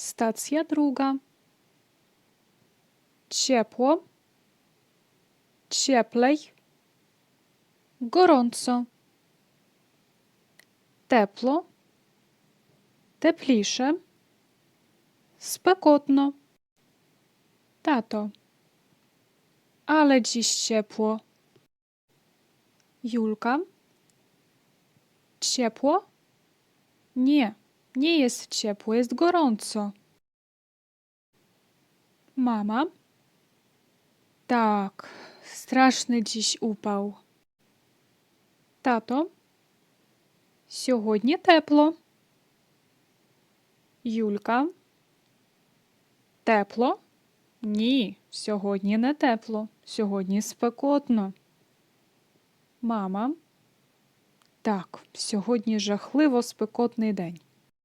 Stacja druga. Ciepło. Cieplej. Gorąco. Тепло. Тепліше. Спекотно. Tato. Ale dziś ciepło. Julka. Ciepło? Nie, Nie jest ciepło, jest gorąco. Mama. Tak, straszny dziś upał. Tato. Сьогодні тепло. Юлька. Тепло? Ні, сьогодні не тепло. Сьогодні спекотно. Мама. Так, сьогодні жахливо спекотний день.